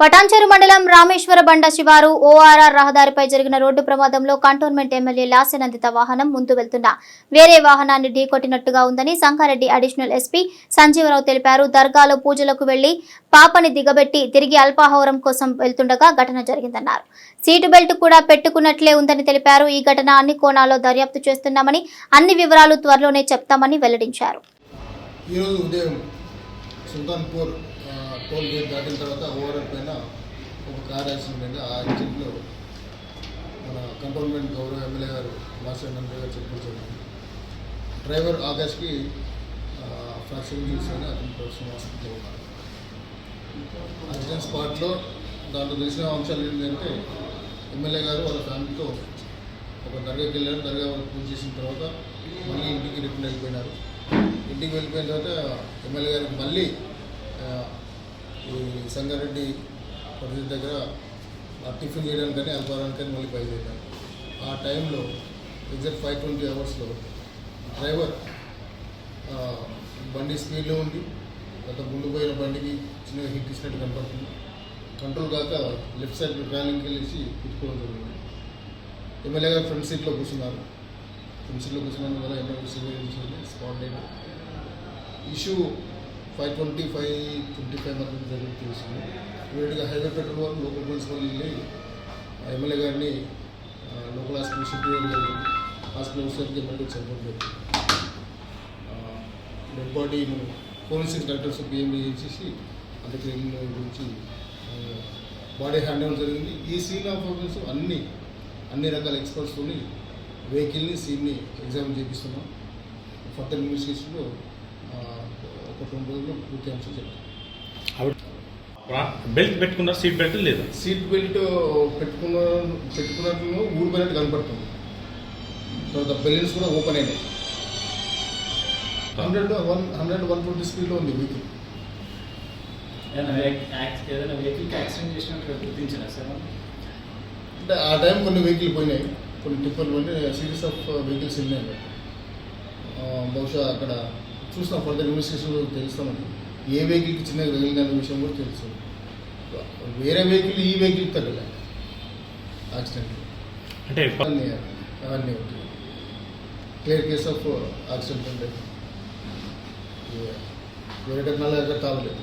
పటాన్చెరు మండలం రామేశ్వర బండ శివారు ఓఆర్ఆర్ రహదారిపై జరిగిన రోడ్డు ప్రమాదంలో కంటోన్మెంట్ ఎమ్మెల్యే లాసనందిత వాహనం ముందు వెళ్తున్న. వేరే వాహనాన్ని ఢీకొట్టినట్టుగా ఉందని సంగారెడ్డి అడిషనల్ ఎస్పీ సంజీవరావు తెలిపారు. దర్గాలో పూజలకు వెళ్ళి పాపని దిగబెట్టి తిరిగి అల్పాహారం కోసం వెళ్తుండగా ఘటన జరిగిందన్నారు. సీటు బెల్ట్ కూడా పెట్టుకున్నట్లే ఉందని తెలిపారు. ఈ ఘటన అన్ని కోణాల్లో దర్యాప్తు చేస్తున్నామని అన్ని వివరాలు త్వరలోనే చెప్తామని వెల్లడించారు. టోల్ గేట్ దాటిన తర్వాత ఓవరాల్ పైన ఒక కార్ యాక్సిడెంట్ అయింది. ఆ యాక్సిడెంట్లో మన కంటోన్మెంట్ గౌరవ ఎమ్మెల్యే గారు మాస్టర్ నంబర్ గారు చెప్పడం డ్రైవర్ ఆకాష్కి ఫ్రాక్చర్ చూసాను అతని ప్రస్తుతం హాస్పిటల్లో ఉన్నారు. యాక్సిడెంట్ స్పాట్లో దాంట్లో తెలిసిన అంశాలు ఏంటంటే ఎమ్మెల్యే గారు వాళ్ళ ఫ్యామిలీతో ఒక దర్గాకి వెళ్ళారు. దర్గా పూజ చేసిన తర్వాత మళ్ళీ ఇంటికి రిటర్న్ వెళ్ళిపోయినారు. ఇంటికి వెళ్ళిపోయిన తర్వాత ఎమ్మెల్యే గారికి మళ్ళీ ఈ సంగారెడ్డి పరిధి దగ్గర ఆ టిఫిన్ చేయడానికని అల్పారానికని మళ్ళీ బయలుదేరాను ఆ టైంలో ఎగ్జాక్ట్ ఫైవ్ ట్వంటీ అవర్స్లో డ్రైవర్ బండి స్పీడ్లో ఉంది. గత ముందు పోయిన బండికి చిన్నగా హిట్ ఇచ్చినట్టు కనపడుతుంది. కంట్రోల్ కాక లెఫ్ట్ సైడ్ ర్యాలింగ్కి వెళ్ళేసి కుట్టుకోవడం జరిగింది. ఎమ్మెల్యే గారు ఫ్రంట్ సీట్లో కూర్చున్నారు. ఫ్రంట్ సీట్లో కూర్చున్నందు MLA civil spot issue five twenty five twenty five మధ్య జరిగి తెలిసింది ఇమీడియట్గా హైవే పెట్రోల్ వాళ్ళు లోకల్ పోలీస్ వాళ్ళు వెళ్ళి ఎమ్మెల్యే గారిని లోకల్ హాస్పిటల్ షిఫ్ట్ చేయడం జరిగింది. హాస్పిటల్ వచ్చేసరికి ఎమ్మెల్యే చనిపోవడం జరిగింది. Dead body forensic doctors BME చేసి అంత్యక్రియల గురించి బాడీ హ్యాండ్ ఓవర్ జరిగింది. ఈ సీన్ ఆఫ్ ఆఫీస్ అన్ని అన్ని రకాల ఎక్స్పర్ట్స్తో వెహికల్ని సీన్ని ఎగ్జామ్ చేపిస్తున్నాం. ఫర్దర్ ఇన్వెస్టిగేషన్లో ఒక రోజుల్లో పూర్తి అంశం చెప్తాం. బెల్ట్ పెట్టుకున్న సీట్ బెల్ట్ లేదు? సీట్ బెల్ట్ పెట్టుకున్న పెట్టుకున్నట్లు ఊడిపోయినట్టు కనపడుతుంది. తర్వాత బెలూన్స్ కూడా ఓపెన్ అయినాయి. Hundred one hundred one twenty స్పీడ్లో ఉంది వెహికల్ ఏదైనా వెహికల్కి యాక్సిడెంట్ సార్? అంటే ఆ టైం కొన్ని వెహికల్ పోయినాయి. కొన్ని టిప్పర్లు పోయినాయి సిరీస్ ఆఫ్ వెహికల్స్ వెళ్ళినాయి. బహుశా అక్కడ చూస్తాం ఫర్దర్ ఇన్వెస్టిగేషన్లో తెలుస్తామండి ఏ వెహికల్కి చిన్నగా తగిలిందనే విషయం కూడా తెలుసు. వేరే వెహికల్ ఈ వెహికల్కి తగ్గలే. యాక్సిడెంట్ అంటే అవన్నీ అవన్నీ ఉంటాయి క్లియర్ కేస్ ఆఫ్ యాక్సిడెంట్ అంటే వేరే టెక్నాలజీ తాగలేదు.